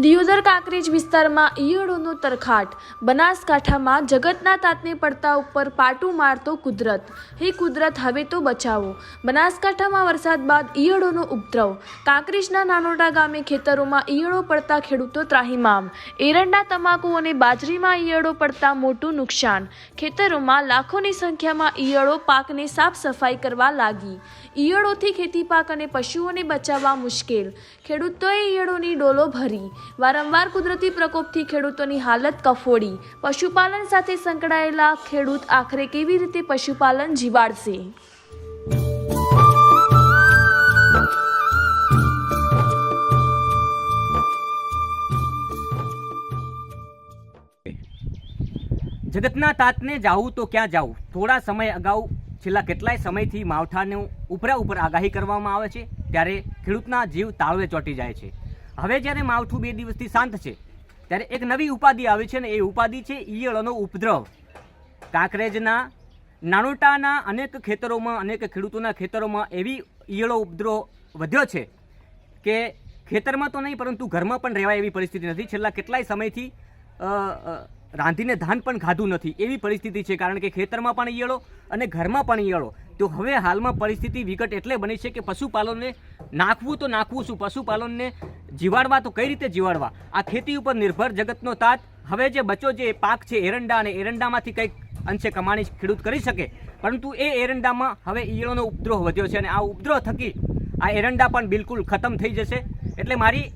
ઉત્તર કાંકરેજ વિસ્તારમાં ઈયળોનો તરખાટ. બનાસકાંઠામાં જગતના તાતને પડતા ઉપર પાટું મારતો કુદરત. હે કુદરત, હવે તો બચાવો. બનાસકાંઠામાં વરસાદ બાદ ઈયળોનો ઉપદ્રવ. કાંકરેજના નાનોટા ગામે ખેતરોમાં ઈયળો પડતા ખેડૂતો ત્રાહિમામ. એરંડા, તમાકુ અને બાજરીમાં ઈયળો પડતા મોટું નુકસાન. ખેતરોમાં લાખોની સંખ્યામાં ઈયળો પાકને સાફ સફાઈ કરવા લાગી. ઈયળોથી ખેતી પાક અને પશુઓને બચાવવા મુશ્કેલ. ખેડૂતોએ ઈયળોની ડોલો ભરી. વારંવાર કુદરતી પ્રકોપથી ખેડૂતોની હાલત કફોડી. પશુપાલન સાથે સંકળાયેલા ખેડૂત આખરે કેવી રીતે પશુપાલન જીવાડશે? જગતના તાતને જાવું તો ક્યાં જાવું થોડા સમય અગાઉ, છેલ્લા કેટલાય સમયથી માવઠાનું ઉપરા ઉપર આગાહી કરવામાં આવે છે, ત્યારે ખેડૂતના જીવ તાળવે ચોંટી જાય છે. હવે જ્યારે માવઠું બે દિવસથી શાંત છે, ત્યારે એક નવી ઉપાધિ આવી છે ને એ ઉપાધિ છે ઈયળોનો ઉપદ્રવ. કાંકરેજના, નાનોટાના અનેક ખેતરોમાં, અનેક ખેડૂતોના ખેતરોમાં એવી ઈયળો ઉપદ્રવ વધ્યો છે કે ખેતરમાં તો નહીં, પરંતુ ઘરમાં પણ રહેવાય એવી પરિસ્થિતિ નથી. છેલ્લા કેટલાય સમયથી રાંધીને ધાન પણ ખાધું નથી એવી પરિસ્થિતિ છે, કારણ કે ખેતરમાં પણ ઈયળો અને ઘરમાં પણ ઈયળો. તો હવે હાલમાં પરિસ્થિતિ વિકટ એટલે બની છે કે પશુપાલનને નાખવું તો નાખવું શું પશુપાલનને જીવાડવા તો કઈ રીતે જીવાડવા? આ ખેતી ઉપર નિર્ભર જગતનો તાત. હવે જે બચો જે પાક છે એરંડા અને એરંડામાંથી કંઈક અંશે કમાણી ખેડૂત કરી શકે. પરંતુ એ એરંડામાં હવે ઈયળોનો ઉપદ્રવ વધ્યો છે અને આ ઉપદ્રવ થકી આ એરંડા પણ બિલકુલ ખતમ થઈ જશે. એટલે મારી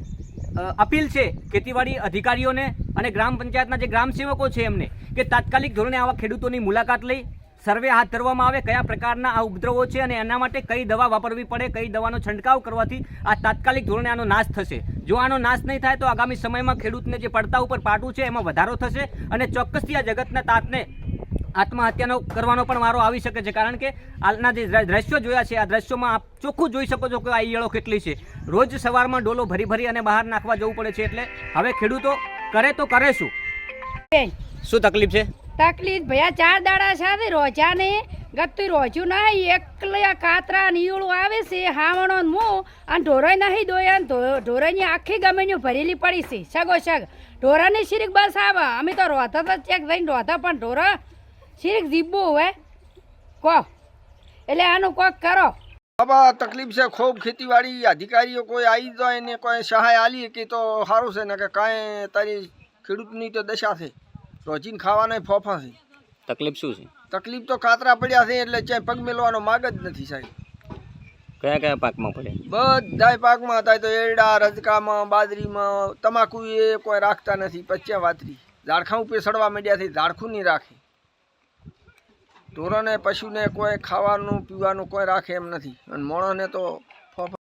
અપીલ છે ખેતીવાડી અધિકારીઓને અને ગ્રામ પંચાયતના જે ગ્રામ સેવકો છે એમને કે તાત્કાલિક ધોરણે આવા ખેડૂતોની મુલાકાત લઈ સર્વે હાથ ધરવામાં આવે કયા પ્રકારના આ ઉપદ્રવો છે અને એના માટે કઈ દવા વાપરવી પડે કઈ દવાનો છંટકાવ કરવાથી આ તાત્કાલિક ધોરણે આનો નાશ થશે. જો આનો નાશ નહીં થાય તો આગામી સમયમાં ખેડૂતને જે પડતા ઉપર પાટું છે એમાં વધારો થશે અને ચોક્કસથી આ જગતના તાતને આત્મહત્યાનો કરવાનો પણ વારો આવી શકે છે. કારણ કે હાલના જે દ્ર- દ્રશ્યો જોયા છે આ દ્રશ્યોમાં આપ ચોખ્ખું જોઈ શકો છો કે આ ઈયળો કેટલી છે. રોજ સવારમાં ડોલો ભરી ભરી અને બહાર નાખવા જવું પડે છે એટલે હવે ખેડૂતો કરે તો કરે શું? શું તકલીફ છે? તકલીફ ભયા ચાર દાડા સાથે રોજા ને ગતું રોજ્યું નહીં. એકલા કાતરા નીવડું આવે છે, હાવણો મું, અને ઢોરોય નહીં દોયા ને ઢો- ઢોરોયની આખી ગમેન્યું ભરેલી પડી છે. સગો સગ. ઢોરાની શીરીક બસ આવે. અમે તો રોધા તો ચેક થઈને રોતા, પણ ઢોરા શીરીક જીબવું હોય. કહો એટલે આનું કોક કરો. બાબા, તકલીફ છે ખૂબ. ખેતીવાડી અધિકારીઓ કોઈ આવી જાય ને કોઈ સહાય આલી કે તો સારું છે ને કે કાંઈ તારી ખેડૂતની તો દશા છે. રોજીને ખાવાના ફોફા છે. તકલીફ શું છે? તકલીફ તો કાતરા પડ્યા છે એટલે ક્યાંય પગ મેલવાનો માગ જ નથી સાહેબ. કયા કયા પાકમાં પડે? બધાય પાકમાં થાય તો એરડા રજકામાં બાજરીમાં તમાકુ એ કોઈ રાખતા નથી પચ્યા વાતરી. ઝાડખા ઉપર સડવા માંડ્યા છે ઝાડખું નહીં રાખે. ઢોરોને પશુને કોઈ ખાવાનું પીવાનું કોઈ રાખે એમ નથી. અને મોણોને તો